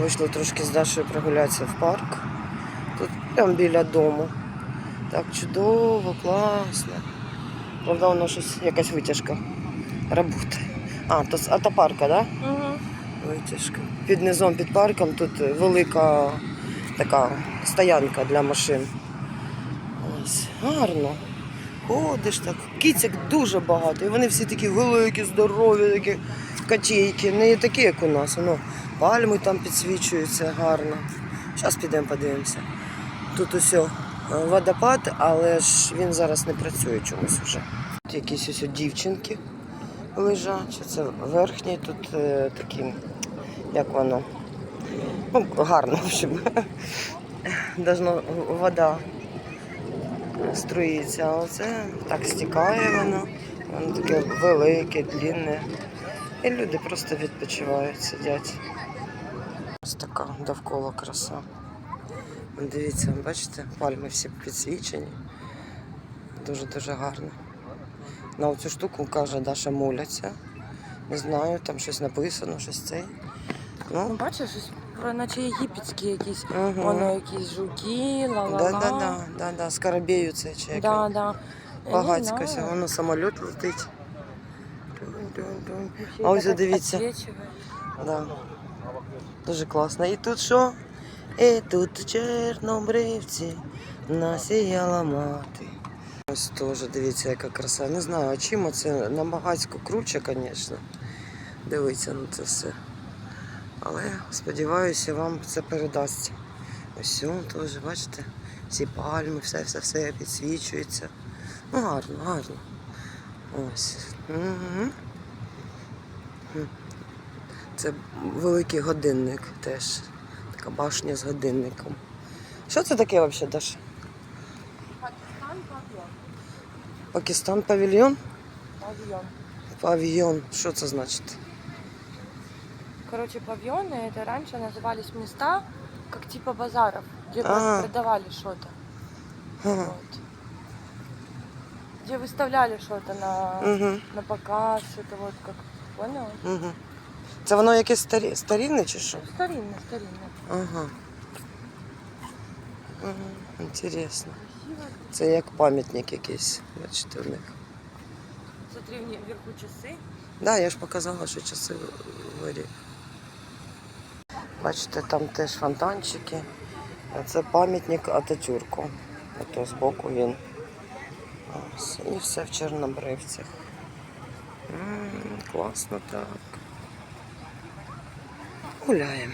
Вийшли трошки з Дашою прогулятися в парк. Тут прямо біля дому. Так чудово, класно. Правда, воно щось якась витяжка. Робота. А, то з автопарка, так? Да? Угу. Витяжка. Під низом під парком тут велика така стоянка для машин. Ось, гарно. Ходиш так. Кіцяк дуже багато. І вони всі такі великі, здорові, такі котейки. Не такі, як у нас. Воно пальми там підсвічуються гарно. Зараз підемо подивимося. Тут усе водопад, але ж він зараз не працює чомусь вже. Тут якісь ось дівчинки лежать. Це верхній тут е, такі, як воно. Ну, гарно, в общем. Должно вода струїться, а оце так стікає воно. Воно таке велике, длинне. І люди просто відпочивають, сидять. Ось така довкола краса. Дивіться, бачите, пальми всі підсвічені. Дуже-дуже гарно. На оцю штуку каже, Даша моляться. Не знаю, там щось написано, щось цей. Ну, бачиш, щось про наче єгипетські якісь, угу. воно якісь жуки, ла-ла-ла. Да, да, да, да, да, скоробею це чи як Да, да. Багацько, Я воно самоліт летить. Ще А ось так дивіться. Да. Дуже класно. І тут що? І тут в чорнобривці насіяла мати. Ось теж дивіться, яка краса. Не знаю, а чим це набагатько круче, звісно. Дивіться на це все. Але сподіваюся, вам це передасться. Ось о, теж, бачите, всі пальми, все, все, все підсвічується. Ну, гарно, гарно. Ось. Угу. Це великий годинник теж. Така башня з годинником. Що це таке взагалі, Даша? Пакистан павільйон. Пакистан павільйон? Павільйон. Павільйон. Що це значить? Короче, павильоны это раньше назывались места, как типа базаров, где А. просто продавали что-то. Ага. Вот. Где выставляли что-то на, Угу, на показ, это вот как, понял? угу. Це воно якесь старі... старінне чи що? Старинно, старинно. Ага. Угу. Інтересно. Красиво. Це як пам'ятник якийсь, бачите, у них. Смотри, вне- вверху часы. Да, я ж показала, що часи вирі. Бачите, там теж фонтанчики. Це пам'ятник Ататюрку. Ото збоку він. Ось. І все в чорнобривцях. М, Класно так. Гуляємо.